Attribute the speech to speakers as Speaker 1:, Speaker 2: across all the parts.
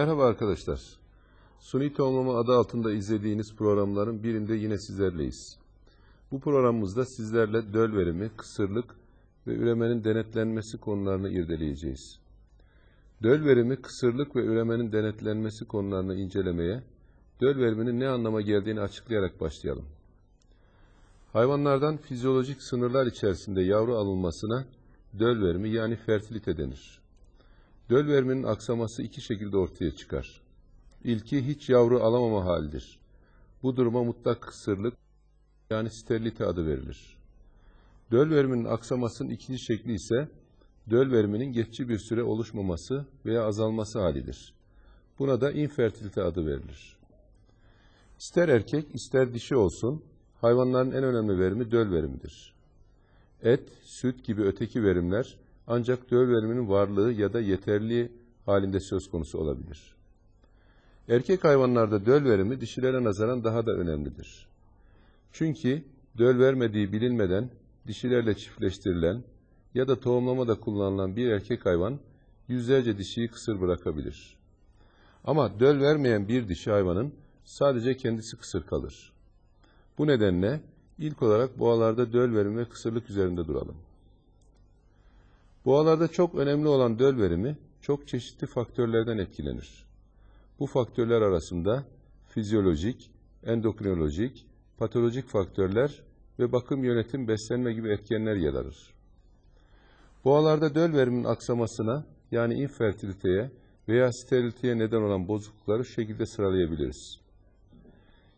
Speaker 1: Merhaba arkadaşlar. Suni tohumlama adı altında izlediğiniz programların birinde yine sizlerleyiz. Bu programımızda sizlerle döl verimi, kısırlık ve üremenin denetlenmesi konularını irdeleyeceğiz. Döl verimi, kısırlık ve üremenin denetlenmesi konularını incelemeye, döl veriminin ne anlama geldiğini açıklayarak başlayalım. Hayvanlardan fizyolojik sınırlar içerisinde yavru alınmasına döl verimi yani fertilite denir. Döl veriminin aksaması iki şekilde ortaya çıkar. İlki hiç yavru alamama halidir. Bu duruma mutlak kısırlık yani sterilite adı verilir. Döl veriminin aksamasının ikinci şekli ise döl veriminin geçici bir süre oluşmaması veya azalması halidir. Buna da infertilite adı verilir. İster erkek ister dişi olsun hayvanların en önemli verimi döl verimidir. Et, süt gibi öteki verimler ancak döl veriminin varlığı ya da yeterli halinde söz konusu olabilir. Erkek hayvanlarda döl verimi dişilere nazaran daha da önemlidir. Çünkü döl vermediği bilinmeden dişilerle çiftleştirilen ya da tohumlamada kullanılan bir erkek hayvan yüzlerce dişiyi kısır bırakabilir. Ama döl vermeyen bir dişi hayvanın sadece kendisi kısır kalır. Bu nedenle ilk olarak boğalarda döl verimi ve kısırlık üzerinde duralım. Boğalarda çok önemli olan döl verimi çok çeşitli faktörlerden etkilenir. Bu faktörler arasında fizyolojik, endokrinolojik, patolojik faktörler ve bakım yönetim, beslenme gibi etkenler yer alır. Boğalarda döl veriminin aksamasına yani infertiliteye veya steriliteye neden olan bozuklukları şu şekilde sıralayabiliriz.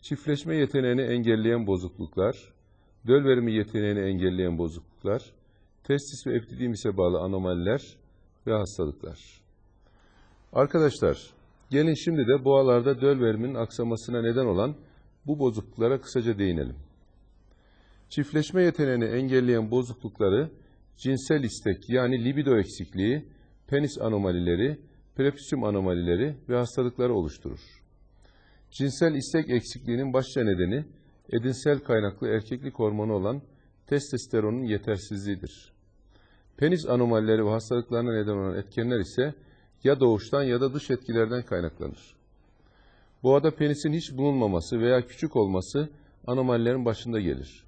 Speaker 1: Çiftleşme yeteneğini engelleyen bozukluklar, döl verimi yeteneğini engelleyen bozukluklar, testis ve epididimise bağlı anomaliler ve hastalıklar. Arkadaşlar, gelin şimdi de boğalarda döl veriminin aksamasına neden olan bu bozukluklara kısaca değinelim. Çiftleşme yeteneğini engelleyen bozuklukları cinsel istek yani libido eksikliği, penis anomalileri, prepüsyum anomalileri ve hastalıkları oluşturur. Cinsel istek eksikliğinin başlıca nedeni edinsel kaynaklı erkeklik hormonu olan testosteronun yetersizliğidir. Penis anomalileri ve hastalıklarına neden olan etkenler ise ya doğuştan ya da dış etkilerden kaynaklanır. Boğada penisin hiç bulunmaması veya küçük olması anomalilerin başında gelir.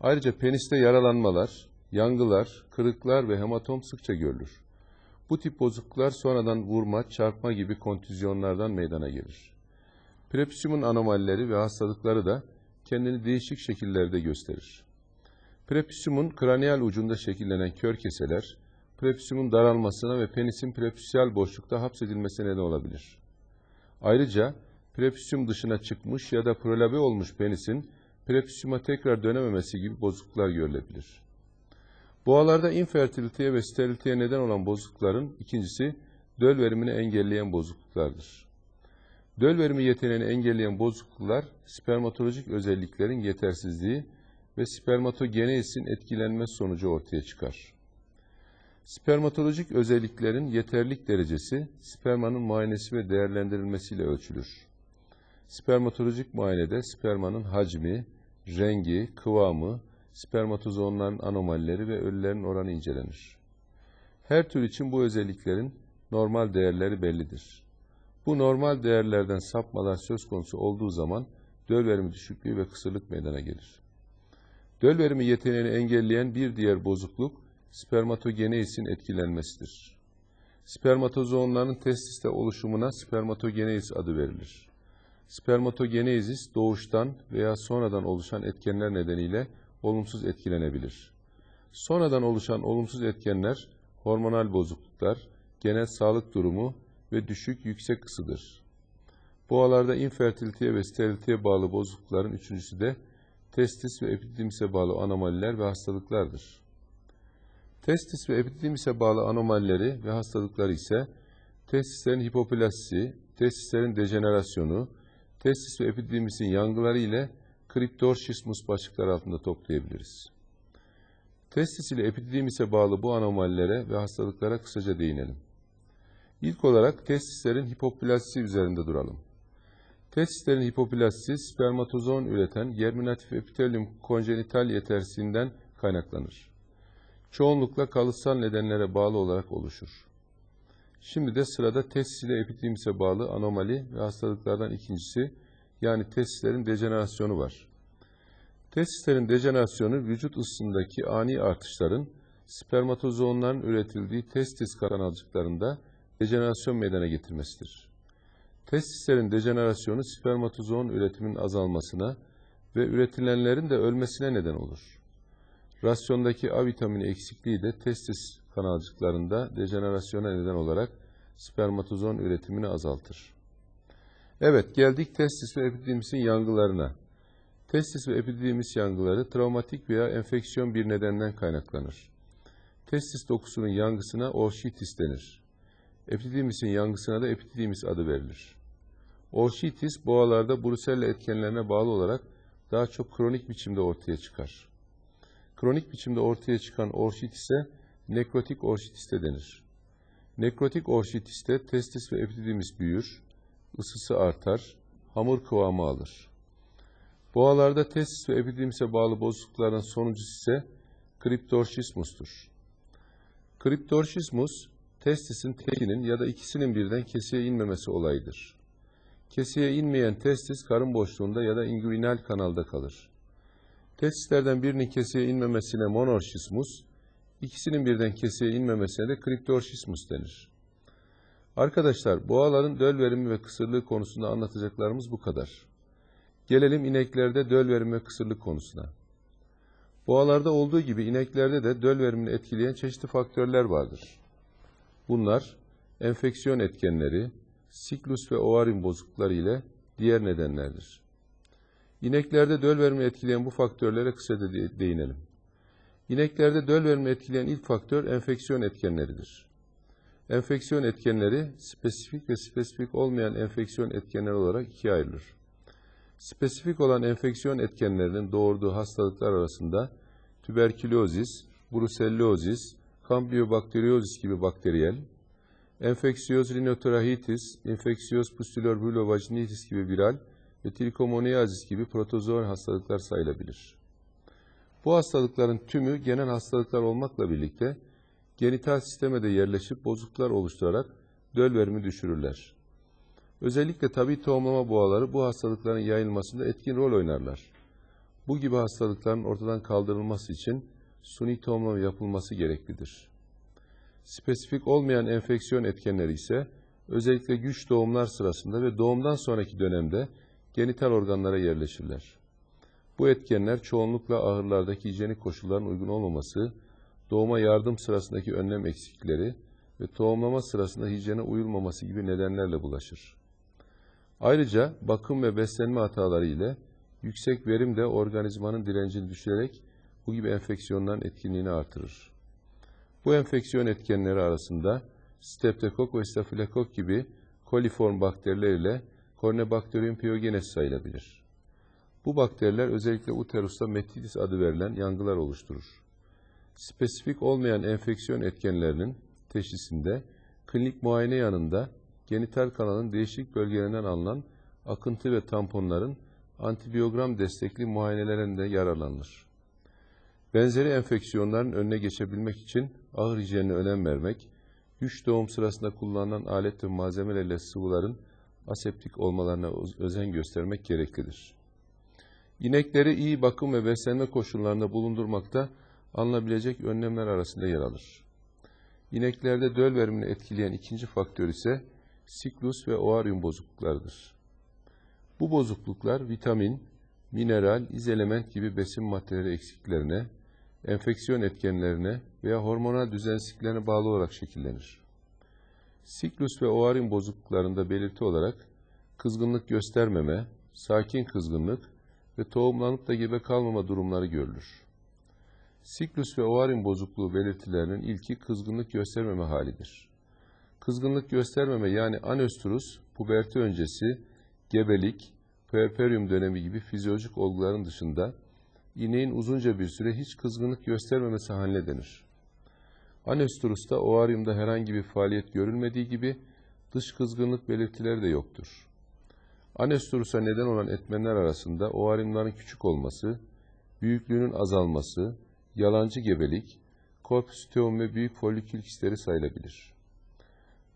Speaker 1: Ayrıca peniste yaralanmalar, yangılar, kırıklar ve hematom sıkça görülür. Bu tip bozukluklar sonradan vurma, çarpma gibi kontüzyonlardan meydana gelir. Prepüsyumun anomalileri ve hastalıkları da kendini değişik şekillerde gösterir. Prepüsyumun kraniyal ucunda şekillenen kör keseler, prepüsyumun daralmasına ve penisin prepüsyal boşlukta hapsedilmesine neden olabilir. Ayrıca prepüsyum dışına çıkmış ya da prolabe olmuş penisin prepüsyuma tekrar dönememesi gibi bozukluklar görülebilir. Boğalarda infertiliteye ve steriliteye neden olan bozuklukların ikincisi döl verimini engelleyen bozukluklardır. Döl verimi yeteneğini engelleyen bozukluklar spermatolojik özelliklerin yetersizliği ve spermatogeneizin etkilenmesi sonucu ortaya çıkar. Spermatolojik özelliklerin yeterlik derecesi spermanın muayenesi ve değerlendirilmesiyle ölçülür. Spermatolojik muayenede spermanın hacmi, rengi, kıvamı, spermatozoonların anomalileri ve ölülerin oranı incelenir. Her tür için bu özelliklerin normal değerleri bellidir. Bu normal değerlerden sapmalar söz konusu olduğu zaman döl verimi düşüklüğü ve kısırlık meydana gelir. Döl verimi yeteneğini engelleyen bir diğer bozukluk spermatogeneisin etkilenmesidir. Spermatozoonların testiste oluşumuna spermatogeneiz adı verilir. Spermatogeneizis doğuştan veya sonradan oluşan etkenler nedeniyle olumsuz etkilenebilir. Sonradan oluşan olumsuz etkenler hormonal bozukluklar, genel sağlık durumu ve düşük yüksek ısıdır. Boğalarda infertiliteye ve steriliteye bağlı bozuklukların üçüncüsü de testis ve epididimise bağlı anomaliler ve hastalıklardır. Testis ve epididimise bağlı anomalileri ve hastalıkları ise testislerin hipoplasisi, testislerin dejenerasyonu, testis ve epididimisin yangıları ile kriptorşismus başlıkları altında toplayabiliriz. Testis ile epididimise bağlı bu anomalilere ve hastalıklara kısaca değinelim. İlk olarak testislerin hipoplasisi üzerinde duralım. Testislerin hipoplasisi spermatozoon üreten germinatif epitelium konjenital yetersizliğinden kaynaklanır. Çoğunlukla kalıtsal nedenlere bağlı olarak oluşur. Şimdi de sırada testis ile bağlı anomali ve hastalıklardan ikincisi yani testislerin dejenerasyonu var. Testislerin dejenerasyonu vücut ısısındaki ani artışların spermatozoonların üretildiği testis kanalcıklarında dejenerasyon meydana getirmesidir. Testislerin dejenerasyonu spermatozoon üretiminin azalmasına ve üretilenlerin de ölmesine neden olur. Rasyondaki A vitamini eksikliği de testis kanalcıklarında dejenerasyona neden olarak spermatozoon üretimini azaltır. Evet, geldik testis ve epididimisin yangılarına. Testis ve epididimis yangıları travmatik veya enfeksiyon bir nedenden kaynaklanır. Testis dokusunun yangısına orşitis denir. Epididimisin yangısına da epididimis adı verilir. Orşitis boğalarda brusella etkenlerine bağlı olarak daha çok kronik biçimde ortaya çıkar. Kronik biçimde ortaya çıkan orşitise nekrotik orşitiste denir. Nekrotik orşitiste testis ve epididimis büyür, ısısı artar, hamur kıvamı alır. Boğalarda testis ve epididimise bağlı bozuklukların sonucu ise kriptorşismustur. Kriptorşismus, testisin tekinin ya da ikisinin birden keseye inmemesi olayıdır. Keseye inmeyen testis karın boşluğunda ya da inguinal kanalda kalır. Testislerden birinin keseye inmemesine monorşismus, ikisinin birden keseye inmemesine de kriptorşismus denir. Arkadaşlar, boğaların döl verimi ve kısırlığı konusunda anlatacaklarımız bu kadar. Gelelim ineklerde döl verimi ve kısırlık konusuna. Boğalarda olduğu gibi ineklerde de döl verimini etkileyen çeşitli faktörler vardır. Bunlar enfeksiyon etkenleri, siklus ve ovaryum bozuklukları ile diğer nedenlerdir. İneklerde döl verimini etkileyen bu faktörlere kısaca değinelim. İneklerde döl verimini etkileyen ilk faktör enfeksiyon etkenleridir. Enfeksiyon etkenleri spesifik ve spesifik olmayan enfeksiyon etkenler olarak ikiye ayrılır. Spesifik olan enfeksiyon etkenlerinin doğurduğu hastalıklar arasında tüberkülozis, brusellosis, kambiyobakteriyozis gibi bakteriyel, enfeksiyöz rinotrahitis, enfeksiyöz pustulorbulovaginitis gibi viral ve trikomoniazis gibi protozoan hastalıklar sayılabilir. Bu hastalıkların tümü genel hastalıklar olmakla birlikte genital sisteme de yerleşip bozukluklar oluşturarak döl verimi düşürürler. Özellikle tabi tohumlama boğaları bu hastalıkların yayılmasında etkin rol oynarlar. Bu gibi hastalıkların ortadan kaldırılması için suni tohumlama yapılması gereklidir. Spesifik olmayan enfeksiyon etkenleri ise özellikle güç doğumlar sırasında ve doğumdan sonraki dönemde genital organlara yerleşirler. Bu etkenler çoğunlukla ahırlardaki hijyenik koşulların uygun olmaması, doğuma yardım sırasındaki önlem eksikleri ve tohumlama sırasında hijyene uyulmaması gibi nedenlerle bulaşır. Ayrıca bakım ve beslenme hataları ile yüksek verim de organizmanın direncini düşürerek bu gibi enfeksiyonların etkinliğini artırır. Bu enfeksiyon etkenleri arasında Streptokok ve Stafilokok gibi koliform bakteriler ile Corynebacterium pyogenes sayılabilir. Bu bakteriler özellikle uterusta metitis adı verilen yangılar oluşturur. Spesifik olmayan enfeksiyon etkenlerinin teşhisinde klinik muayene yanında genital kanalın değişik bölgelerinden alınan akıntı ve tamponların antibiyogram destekli muayenelerinde yararlanılır. Benzeri enfeksiyonların önüne geçebilmek için ağır hijyenine önem vermek, güç doğum sırasında kullanılan alet ve malzemelerle sıvıların aseptik olmalarına özen göstermek gereklidir. İnekleri iyi bakım ve beslenme koşullarında bulundurmakta alınabilecek önlemler arasında yer alır. İneklerde döl verimini etkileyen ikinci faktör ise siklus ve ovaryum bozukluklarıdır. Bu bozukluklar vitamin, mineral, izelement gibi besin maddeleri eksiklerine, enfeksiyon etkenlerine veya hormonal düzensizliklerine bağlı olarak şekillenir. Siklus ve ovaryum bozukluklarında belirti olarak kızgınlık göstermeme, sakin kızgınlık ve tohumlanıp da gebe kalmama durumları görülür. Siklus ve ovaryum bozukluğu belirtilerinin ilki kızgınlık göstermeme halidir. Kızgınlık göstermeme yani anöstrus, puberti öncesi, gebelik, puerperium dönemi gibi fizyolojik olguların dışında ineğin uzunca bir süre hiç kızgınlık göstermemesi haline denir. Anöstrusta ovaryumda herhangi bir faaliyet görülmediği gibi dış kızgınlık belirtileri de yoktur. Anöstrusa neden olan etmenler arasında ovaryumların küçük olması, büyüklüğünün azalması, yalancı gebelik, korpüsüteum ve büyük folikül kistleri sayılabilir.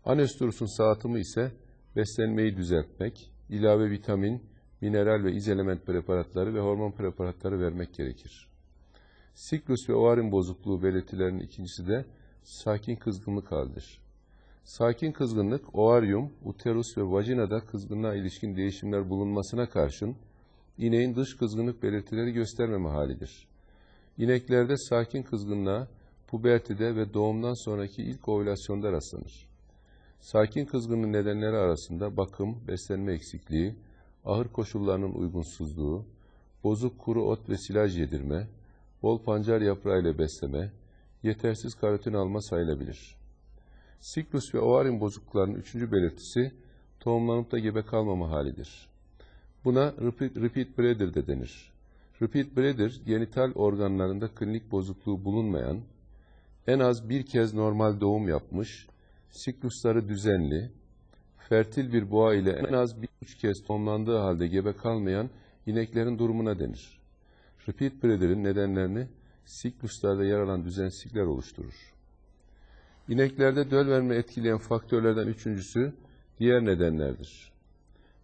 Speaker 1: Anestrus'un sağıtımı ise beslenmeyi düzeltmek, ilave vitamin, mineral ve izelement preparatları ve hormon preparatları vermek gerekir. Siklus ve ovarin bozukluğu belirtilerinin ikincisi de sakin kızgınlık halidir. Sakin kızgınlık, ovaryum, uterus ve vajinada kızgınlığa ilişkin değişimler bulunmasına karşın ineğin dış kızgınlık belirtileri göstermeme halidir. İneklerde sakin kızgınlığa pubertide ve doğumdan sonraki ilk ovülasyonda rastlanır. Sakin kızgınlığın nedenleri arasında bakım, beslenme eksikliği, ahır koşullarının uygunsuzluğu, bozuk kuru ot ve silaj yedirme, bol pancar yaprağı ile besleme, yetersiz karotin alma sayılabilir. Siklus ve ovarin bozukluklarının üçüncü belirtisi tohumlanıp da gebe kalmama halidir. Buna repeat, repeat breeder de denir. Repeat breeder, genital organlarında klinik bozukluğu bulunmayan, en az bir kez normal doğum yapmış, siklusları düzenli, fertil bir boğa ile en az bir üç kez tohumlandığı halde gebe kalmayan ineklerin durumuna denir. Repeat breeder'in nedenlerini sikluslarda yer alan düzensizlikler oluşturur. İneklerde döl verme etkileyen faktörlerden üçüncüsü diğer nedenlerdir.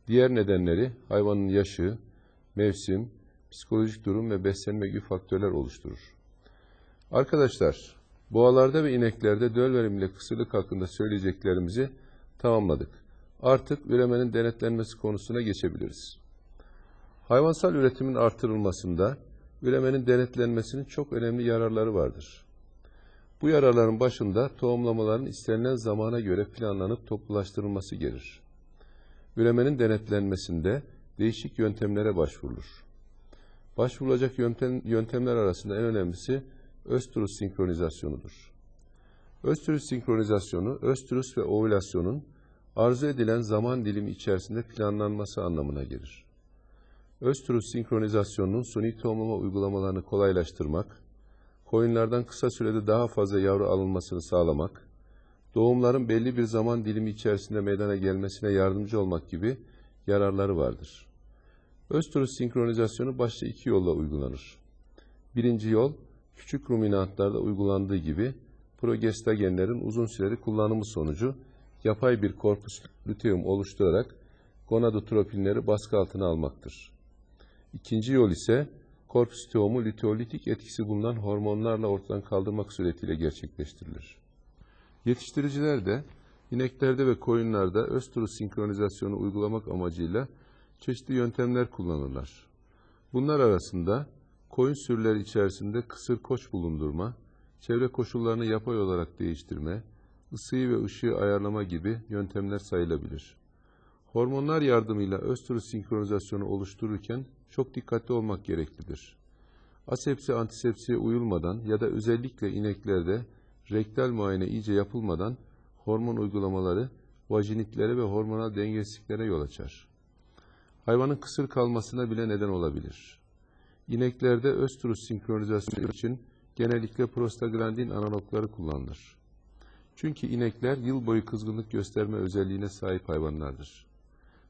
Speaker 1: Diğer nedenleri hayvanın yaşı, mevsim, psikolojik durum ve beslenme gibi faktörler oluşturur. Arkadaşlar, boğalarda ve ineklerde döl verimiyle kısırlık hakkında söyleyeceklerimizi tamamladık. Artık üremenin denetlenmesi konusuna geçebiliriz. Hayvansal üretimin artırılmasında üremenin denetlenmesinin çok önemli yararları vardır. Bu yararların başında tohumlamaların istenilen zamana göre planlanıp toplulaştırılması gelir. Üremenin denetlenmesinde değişik yöntemlere başvurulur. Başvurulacak yöntem, yöntemler arasında en önemlisi östrus sinkronizasyonudur. Östrus sinkronizasyonu, östrus ve ovülasyonun arzu edilen zaman dilimi içerisinde planlanması anlamına gelir. Östrus sinkronizasyonunun suni tohumlama uygulamalarını kolaylaştırmak, koyunlardan kısa sürede daha fazla yavru alınmasını sağlamak, doğumların belli bir zaman dilimi içerisinde meydana gelmesine yardımcı olmak gibi yararları vardır. Östrus sinkronizasyonu başta iki yolla uygulanır. Birinci yol, küçük ruminantlarda uygulandığı gibi progestagenlerin uzun süreli kullanımı sonucu yapay bir korpus luteum oluşturarak gonadotropinleri baskı altına almaktır. İkinci yol ise korpus tohumu lüteolitik etkisi bulunan hormonlarla ortadan kaldırmak suretiyle gerçekleştirilir. Yetiştiriciler de ineklerde ve koyunlarda östrus sinkronizasyonu uygulamak amacıyla çeşitli yöntemler kullanırlar. Bunlar arasında koyun sürüleri içerisinde kısır koç bulundurma, çevre koşullarını yapay olarak değiştirme, ısıyı ve ışığı ayarlama gibi yöntemler sayılabilir. Hormonlar yardımıyla östrus sinkronizasyonu oluştururken çok dikkatli olmak gereklidir. Asepsi antisepsiye uyulmadan ya da özellikle ineklerde rektal muayene iyice yapılmadan hormon uygulamaları vajinitlere ve hormonal dengesizliklere yol açar. Hayvanın kısır kalmasına bile neden olabilir. İneklerde östrus sinkronizasyonu için genellikle prostaglandin analogları kullanılır. Çünkü inekler yıl boyu kızgınlık gösterme özelliğine sahip hayvanlardır.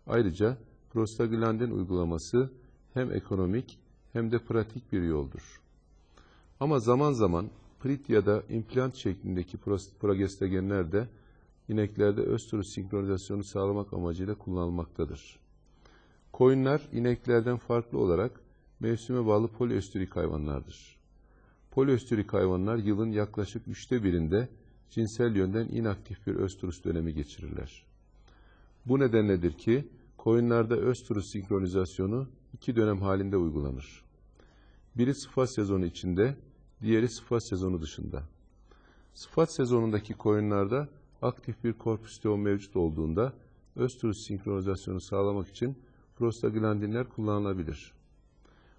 Speaker 1: Ayrıca prostaglandin uygulaması hem ekonomik hem de pratik bir yoldur. Ama zaman zaman prit ya da implant şeklindeki progestagenler de ineklerde östrus sinkronizasyonu sağlamak amacıyla kullanılmaktadır. Koyunlar ineklerden farklı olarak mevsime bağlı poliöstürik hayvanlardır. Poliöstürik hayvanlar yılın yaklaşık üçte birinde cinsel yönden inaktif bir östrus dönemi geçirirler. Bu nedenledir ki koyunlarda östrus sinkronizasyonu iki dönem halinde uygulanır. Biri sıfat sezonu içinde, diğeri sıfat sezonu dışında. Sıfat sezonundaki koyunlarda aktif bir korpüsteon mevcut olduğunda östrus sinkronizasyonu sağlamak için prostaglandinler kullanılabilir.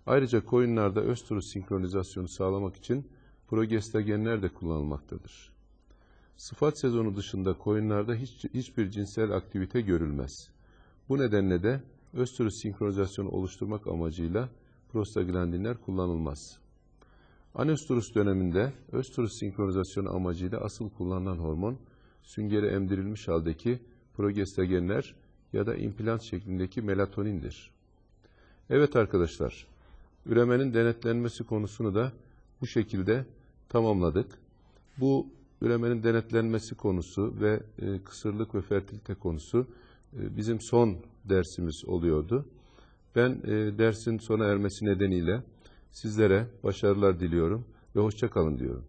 Speaker 1: Ayrıca koyunlarda östrus sinkronizasyonu sağlamak için progestagenler de kullanılmaktadır. Sıfat sezonu dışında koyunlarda hiç, hiçbir cinsel aktivite görülmez. Bu nedenle de östrus sinkronizasyonu oluşturmak amacıyla prostaglandinler kullanılmaz. Anöstrus döneminde östrus sinkronizasyonu amacıyla asıl kullanılan hormon süngere emdirilmiş haldeki progestagenler ya da implant şeklindeki melatonindir. Evet arkadaşlar, üremenin denetlenmesi konusunu da bu şekilde tamamladık. Bu üremenin denetlenmesi konusu ve e, kısırlık ve fertilite konusu e, bizim son dersimiz oluyordu. Ben e, dersin sona ermesi nedeniyle sizlere başarılar diliyorum ve hoşça kalın diyorum.